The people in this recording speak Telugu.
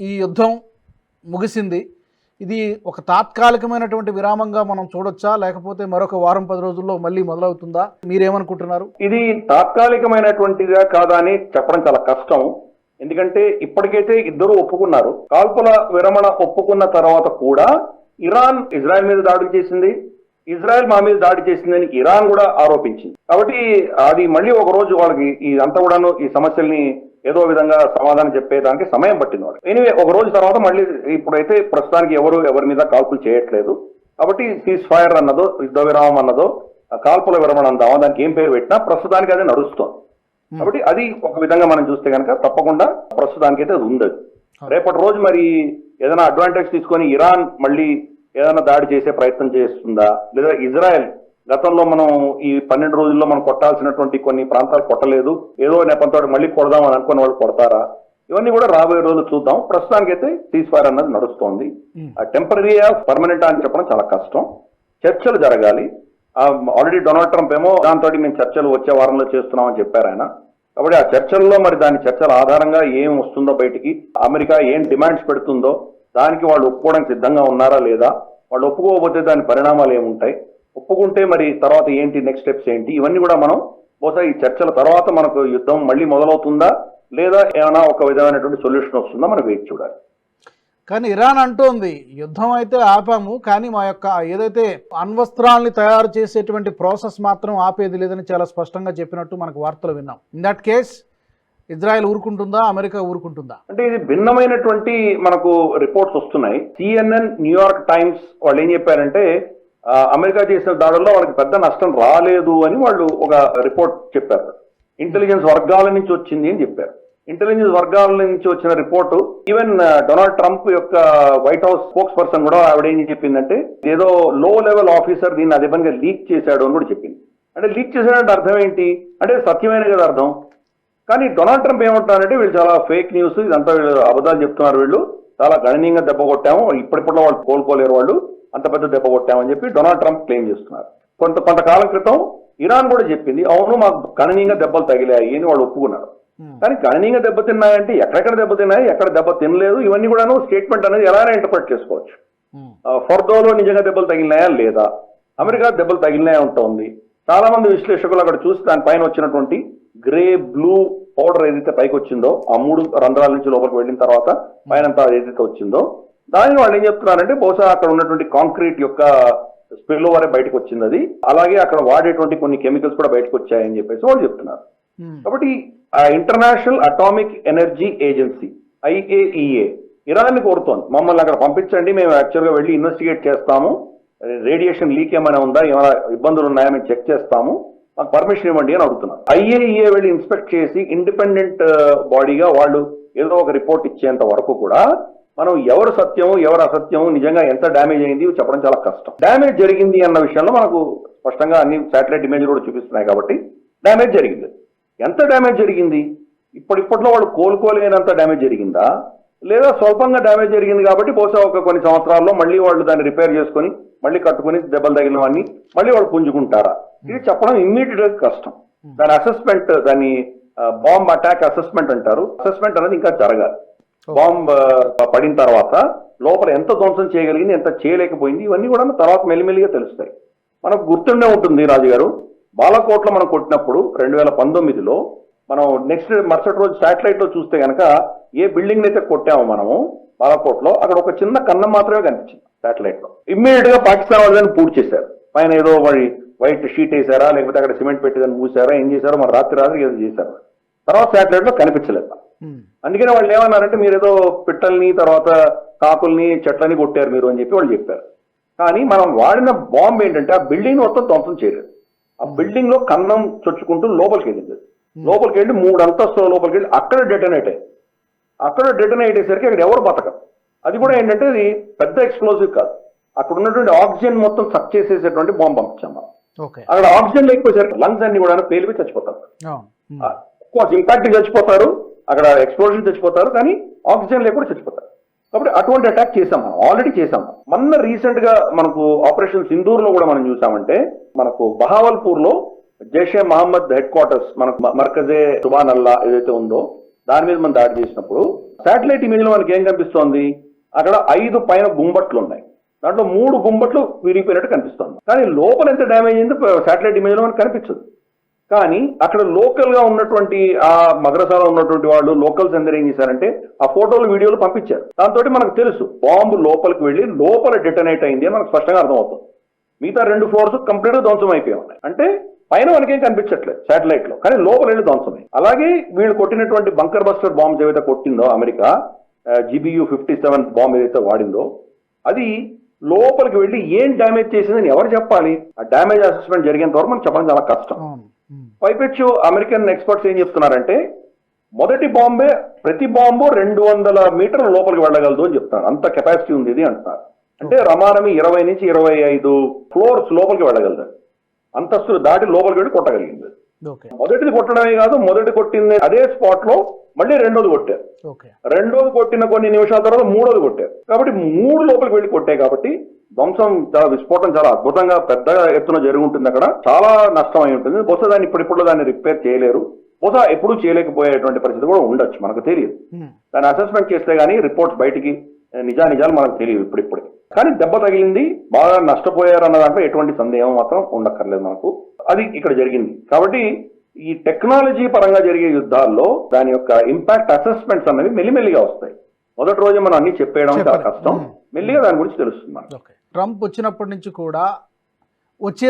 ఈ యుద్ధం ముగిసింది. ఇది ఒక తాత్కాలికమైనటువంటి విరామంగా మనం చూడొచ్చా? లేకపోతే మరొక వారం పది రోజుల్లో మళ్ళీ మొదలవుతుందా? మీరేమనుకుంటున్నారు? ఇది తాత్కాలికమైనటువంటిదా కాదా అని చెప్పడం చాలా కష్టం. ఎందుకంటే ఇప్పటికైతే ఇద్దరు ఒప్పుకున్నారు. కాల్పుల విరమణ ఒప్పుకున్న తర్వాత కూడా ఇరాన్ ఇజ్రాయెల్ మీద దాడులు చేసింది. ఇజ్రాయెల్ మా మీద దాడి చేసిందని ఇరాన్ కూడా ఆరోపించింది. కాబట్టి అది మళ్ళీ ఒక రోజు వాళ్ళకి ఇదంతా కూడాను ఈ సమస్యల్ని ఏదో విధంగా సమాధానం చెప్పేదానికి సమయం పట్టింది వాళ్ళు ఎనివే ఒక రోజు తర్వాత మళ్ళీ ఇప్పుడైతే ప్రస్తుతానికి ఎవరు ఎవరి మీద కాల్పులు చేయట్లేదు. కాబట్టి సీజ్ ఫైర్ అన్నదో యుద్ధ విరామం అన్నదో కాల్పుల విరమణ అందామా దానికి ఏం పేరు పెట్టినా ప్రస్తుతానికి అది నడుస్తోంది. కాబట్టి అది ఒక విధంగా మనం చూస్తే కనుక తప్పకుండా ప్రస్తుతానికి అయితే అది ఉంది. రేపటి రోజు మరి ఏదైనా అడ్వాంటేజ్ తీసుకొని ఇరాన్ మళ్ళీ ఏదైనా దాడి చేసే ప్రయత్నం చేస్తుందా? లేదా ఇజ్రాయెల్ గతంలో మనం ఈ పన్నెండు రోజుల్లో మనం కొట్టాల్సినటువంటి కొన్ని ప్రాంతాలు కొట్టలేదు. ఏదో నెపంతో మళ్ళీ కొడదాం అని అనుకున్న వాళ్ళు కొడతారా? ఇవన్నీ కూడా రాబోయే రోజులు చూద్దాం. ప్రస్తుతానికైతే సీజ్ ఫైర్ అన్నది నడుస్తోంది. ఆ టెంపరీ పర్మనెంట్ అని చెప్పడం చాలా కష్టం. చర్చలు జరగాలి. ఆల్రెడీ డొనాల్డ్ ట్రంప్ ఏమో దాంతో మేము చర్చలు వచ్చే వారంలో చేస్తున్నామని చెప్పారు ఆయన. కాబట్టి ఆ చర్చల్లో మరి దాని చర్చల ఆధారంగా ఏం వస్తుందో బయటికి అమెరికా ఏం డిమాండ్స్ పెడుతుందో దానికి వాళ్ళు ఒప్పుకోవడానికి సిద్ధంగా ఉన్నారా లేదా? వాళ్ళు ఒప్పుకోకపోతే దాని పరిణామాలు ఏముంటాయి? ఒప్పుకుంటే మరి తర్వాత ఏంటి నెక్స్ట్ స్టెప్స్ ఏంటి ఇవన్నీ కూడా మనం బహుశా ఈ చర్చల తర్వాత మనకు యుద్ధం మళ్ళీ మొదలవుతుందా లేదా ఏమైనా ఒక విధమైనటువంటి సొల్యూషన్ వస్తుందా మనం వెయిట్ చూడాలి. కానీ ఇరాన్ అంటోంది యుద్ధం అయితే ఆపాము కానీ మా యొక్క ఏదైతే అణ్వస్త్రాల్ని తయారు చేసేటువంటి ప్రాసెస్ మాత్రం ఆపేది లేదని చాలా స్పష్టంగా చెప్పినట్టు మనకు వార్తలు విన్నాం. ఇన్ దట్ కేస్ ఇజ్రాయెల్ ఊరుకుంటుందా అమెరికా ఊరుకుంటుందా? అంటే ఇది భిన్నమైనటువంటి మనకు రిపోర్ట్స్ వస్తున్నాయి. సిఎన్ఎన్ న్యూయార్క్ టైమ్స్ వాళ్ళు ఏం చెప్పారంటే అమెరికా చేసిన దాడుల్లో వాళ్ళకి పెద్ద నష్టం రాలేదు అని వాళ్ళు ఒక రిపోర్ట్ చెప్పారు. ఇంటెలిజెన్స్ వర్గాల నుంచి వచ్చింది అని చెప్పారు. ఇంటెలిజెన్స్ వర్గాల నుంచి వచ్చిన రిపోర్టు ఈవెన్ డొనాల్డ్ ట్రంప్ యొక్క వైట్ హౌస్ స్పోక్స్ పర్సన్ కూడా ఆవిడ ఏం చెప్పిందంటే ఏదో లో లెవెల్ ఆఫీసర్ దీన్ని అదే పనిగా లీక్ చేశాడు అని కూడా చెప్పింది. అంటే లీక్ చేశాడంటే అర్థం ఏంటి? అంటే సత్యమైన కదా అర్థం. కానీ డొనాల్డ్ ట్రంప్ ఏమంటున్నారంటే వీళ్ళు చాలా ఫేక్ న్యూస్ ఇదంతా వీళ్ళు అబద్ధాలు చెప్తున్నారు వీళ్ళు. చాలా గణనీయంగా దెబ్బ కొట్టాము. ఇప్పటిప్పుడు వాళ్ళు కోలుకోలేరు వాళ్ళు. అంత పెద్ద దెబ్బ కొట్టామని చెప్పి డొనాల్డ్ ట్రంప్ క్లెయిమ్ చేస్తున్నారు. కొంత కొంతకాలం క్రితం ఇరాన్ కూడా చెప్పింది అవును మాకు గణనీయంగా దెబ్బలు తగిలాయి అని వాళ్ళు ఒప్పుకున్నారు. కానీ గణనీయంగా దెబ్బతిన్నాయంటే ఎక్కడెక్కడ దెబ్బతిన్నాయి ఎక్కడ దెబ్బ తినలేదు ఇవన్నీ కూడాను స్టేట్మెంట్ అనేది ఎలాగైనా ఇంటర్ప్రెట్ చేసుకోవచ్చు. ఫర్దోలో నిజంగా దెబ్బలు తగిలినాయా లేదా? అమెరికా దెబ్బలు తగిలినాయా ఉంటుంది. చాలా మంది విశ్లేషకులు అక్కడ చూసి దానిపైన వచ్చినటువంటి గ్రే బ్లూ పౌడర్ ఏదైతే పైకి వచ్చిందో ఆ మూడు రంధ్రాల నుంచి లోపలికి వెళ్ళిన తర్వాత పైన ఏదైతే వచ్చిందో దానిని వాళ్ళు ఏం చెప్తున్నారంటే బహుశా అక్కడ ఉన్నటువంటి కాంక్రీట్ యొక్క స్పిల్ ఓవరే బయటకు వచ్చింది అది. అలాగే అక్కడ వాడేటువంటి కొన్ని కెమికల్స్ కూడా బయటకు వచ్చాయని చెప్పేసి వాళ్ళు చెప్తున్నారు. ఉమ్. కాబట్టి ఆ International Atomic Energy Agency IAEA ఇరాన్ని కోరుతోంది. మమ్మల్ని అక్కడ పంపించండి మేము యాక్చువల్గా వెళ్ళి ఇన్వెస్టిగేట్ చేస్తాము. రేడియేషన్ లీక్ ఏమైనా ఉందా ఏమైనా ఇబ్బందులు ఉన్నాయా మేము చెక్ చేస్తాము. మాకు పర్మిషన్ ఇవ్వండి అని అడుగుతున్నారు. ఐఏఈఏ వెళ్ళి ఇన్స్పెక్ట్ చేసి ఇండిపెండెంట్ బాడీగా వాళ్ళు ఏదో ఒక రిపోర్ట్ ఇచ్చేంత వరకు కూడా మనం ఎవరు సత్యం ఎవరు అసత్యం నిజంగా ఎంత డ్యామేజ్ అయింది చెప్పడం చాలా కష్టం. డ్యామేజ్ జరిగింది అన్న విషయంలో మనకు స్పష్టంగా అన్ని శాటిలైట్ ఇమేజ్ కూడా చూపిస్తున్నాయి కాబట్టి డ్యామేజ్ జరిగింది. ఎంత డ్యామేజ్ జరిగింది? ఇప్పటిప్పట్లో వాళ్ళు కోలుకోలేనంత డ్యామేజ్ జరిగిందా? లేదా స్వల్పంగా డ్యామేజ్ జరిగింది కాబట్టి బహుశా ఒక కొన్ని సంవత్సరాల్లో మళ్ళీ వాళ్ళు దాన్ని రిపేర్ చేసుకొని మళ్ళీ కట్టుకొని దెబ్బలు తగిలినవన్నీ మళ్ళీ వాళ్ళు పుంజుకుంటారా? ఇది చెప్పడం ఇమ్మీడియట్ కష్టం. దాని అసెస్మెంట్ దాన్ని బాంబ్ అటాక్ అసెస్మెంట్ అంటారు. అసెస్మెంట్ అనేది ఇంకా జరగాలి. Oh. బాంబ్ uh, పడిన తర్వాత లోపల ఎంత ధ్వంసం చేయగలిగింది ఎంత చేయలేకపోయింది ఇవన్నీ కూడా తర్వాత మెల్లిమెల్లిగా తెలుస్తాయి. మనకు గుర్తుండే ఉంటుంది రాజు గారు బాలకోట్లో మనం కొట్టినప్పుడు రెండు వేల పంతొమ్మిదిలో మనం నెక్స్ట్ మరుసటి రోజు శాటిలైట్లో చూస్తే కనుక ఏ బిల్డింగ్ అయితే కొట్టామో మనము బాలకోట్లో అక్కడ ఒక చిన్న కన్నం మాత్రమే కనిపించింది శాటిలైట్లో ఇమ్మీడియట్గా పాకిస్తాన్ వాళ్ళు పూర్తి చేశారు. పైన ఏదో మరి వైట్ షీట్ వేసారా లేకపోతే అక్కడ సిమెంట్ పెట్టి దాన్ని మూసారా ఏం చేశారో మరి రాత్రి రాత్రి ఏదో చేశారు. తర్వాత శాటిలైట్లో కనిపించలేదు. అందుకనే వాళ్ళు ఏమన్నారంటే మీరు ఏదో పిట్టల్ని తర్వాత కాకుల్ని చెట్లని కొట్టారు మీరు అని చెప్పి వాళ్ళు చెప్పారు. కానీ మనం వాడిన బాంబు ఏంటంటే ఆ బిల్డింగ్ మొత్తం ధ్వంసం చేయలేదు. ఆ బిల్డింగ్లో కన్నం చొచ్చుకుంటూ లోపలికి వెళ్ళింది. అది. లోపలికి వెళ్ళి మూడు అంతస్తుల లోపలికి వెళ్ళి అక్కడ డెటనేట్ అయ్యింది అక్కడ డెటనేట్ అయ్యేసరికి అక్కడ ఎవరు బతకరు. అది కూడా ఏంటంటే అది పెద్ద ఎక్స్ప్లోజివ్ కాదు. అక్కడ ఉన్నటువంటి ఆక్సిజన్ మొత్తం సక్ చేసేసేటువంటి బాంబు పంపించాం మనం. అక్కడ ఆక్సిజన్ లేకపోయేసరికి లంగ్స్ అన్ని కూడా పేలిపోయి చచ్చిపోతారు. కోర్స్ ఇంపాక్ట్ చచ్చిపోతారు. అక్కడ ఎక్స్ప్లోజన్ చచ్చిపోతారు కానీ ఆక్సిజన్ లేకుండా చచ్చిపోతారు. కాబట్టి అటువంటి అటాక్ చేసాం మనం ఆల్రెడీ చేసాం మొన్న రీసెంట్గా మనకు ఆపరేషన్ సింధూర్లో కూడా మనం చూసామంటే మనకు బహావల్పూర్లో జైషే మహమ్మద్ హెడ్ క్వార్టర్స్ మనకు మర్కజే సుబాన్ అల్లా ఏదైతే ఉందో దాని మీద మనం దాడి చేసినప్పుడు శాటిలైట్ ఇమేజ్లో మనకి ఏం కనిపిస్తోంది? అక్కడ ఐదు పైన గుంబట్లు ఉన్నాయి. దాంట్లో మూడు గుంబట్లు విరిగిపోయినట్టు కనిపిస్తోంది. కానీ లోపల ఎంత డ్యామేజ్ అయిందో శాటిలైట్ ఇమేజ్లో మనకు కనిపించదు. కానీ అక్కడ లోకల్గా ఉన్నటువంటి ఆ మద్రసాలో ఉన్నటువంటి వాళ్ళు లోకల్స్ అందరూ ఏం చేశారంటే ఆ ఫోటోలు వీడియోలు పంపించారు. దాంతో మనకు తెలుసు బాంబు లోపలికి వెళ్ళి లోపల డిటనేట్ అయింది అని మనకు స్పష్టంగా అర్థమవుతుంది. మిగతా రెండు ఫ్లోర్స్ కంప్లీట్గా ధ్వంసం అయిపోయి ఉన్నాయి అంటే పైన మనకేం కనిపించట్లేదు శాటిలైట్లో కానీ లోపల వెళ్ళి ధ్వంసమే అలాగే వీళ్ళు కొట్టినటువంటి బంకర్ బస్టర్ బాంబ్స్ ఏవైతే కొట్టిందో America GBU fifty seven bomb ఏదైతే వాడిందో అది లోపలికి వెళ్ళి ఏం డ్యామేజ్ చేసిందని ఎవరు చెప్పాలి? ఆ డ్యామేజ్ అసెస్మెంట్ జరిగేంత వరకు మనకు చెప్పడం చాలా కష్టం. పైపెచ్చు అమెరికన్ ఎక్స్పర్ట్స్ ఏం చెప్తున్నారంటే మొదటి బాంబే ప్రతి బాంబు రెండు వందల మీటర్ల లోపలికి వెళ్ళగలదు అని చెప్తారు అంత కెపాసిటీ ఉంది ఇది అంటున్నారు. అంటే రమారమి ఇరవై నుంచి ఇరవై ఐదు ఫ్లోర్స్ లోపలికి వెళ్ళగలదు అంతస్తులు దాటి లోపలికి వెళ్ళి కొట్టగలిగింది. మొదటిది కొట్టడమే కాదు మొదటి కొట్టింది అదే స్పాట్లో మళ్ళీ రెండోది కొట్టారు రెండోది కొట్టిన కొన్ని నిమిషాల తర్వాత మూడోది కొట్టారు కాబట్టి మూడు లోపలికి వెళ్ళి కొట్టాయి కాబట్టి ధ్వంసం చాలా విస్ఫోటం చాలా అద్భుతంగా పెద్దగా ఎత్తున జరిగి ఉంటుంది అక్కడ. చాలా నష్టం అయి ఉంటుంది. బహుశా దాన్ని ఇప్పుడిప్పుడు దాన్ని రిపేర్ చేయలేరు. బహుశా ఎప్పుడూ చేయలేకపోయేటువంటి పరిస్థితి కూడా ఉండొచ్చు మనకు తెలియదు. దాన్ని అసెస్మెంట్ చేస్తే గానీ రిపోర్ట్స్ బయటికి నిజా నిజాలు మనకు తెలియదు ఇప్పుడిప్పుడే. కానీ దెబ్బ తగిలింది బాగా నష్టపోయారు అన్న దాంట్లో ఎటువంటి సందేహం మాత్రం ఉండక్కర్లేదు మనకు. అది ఇక్కడ జరిగింది. కాబట్టి ఈ టెక్నాలజీ పరంగా జరిగే యుద్ధాల్లో దాని యొక్క ఇంపాక్ట్ అసెస్మెంట్స్ అనేవి మెల్లిమెల్లిగా వస్తాయి. మొదటి రోజు మనం అన్ని చెప్పేయడం చాలా. కష్టం. మెల్లిగా దాని గురించి తెలుస్తుంది ట్రంప్ వచ్చినప్పటి నుంచి కూడా వచ్చి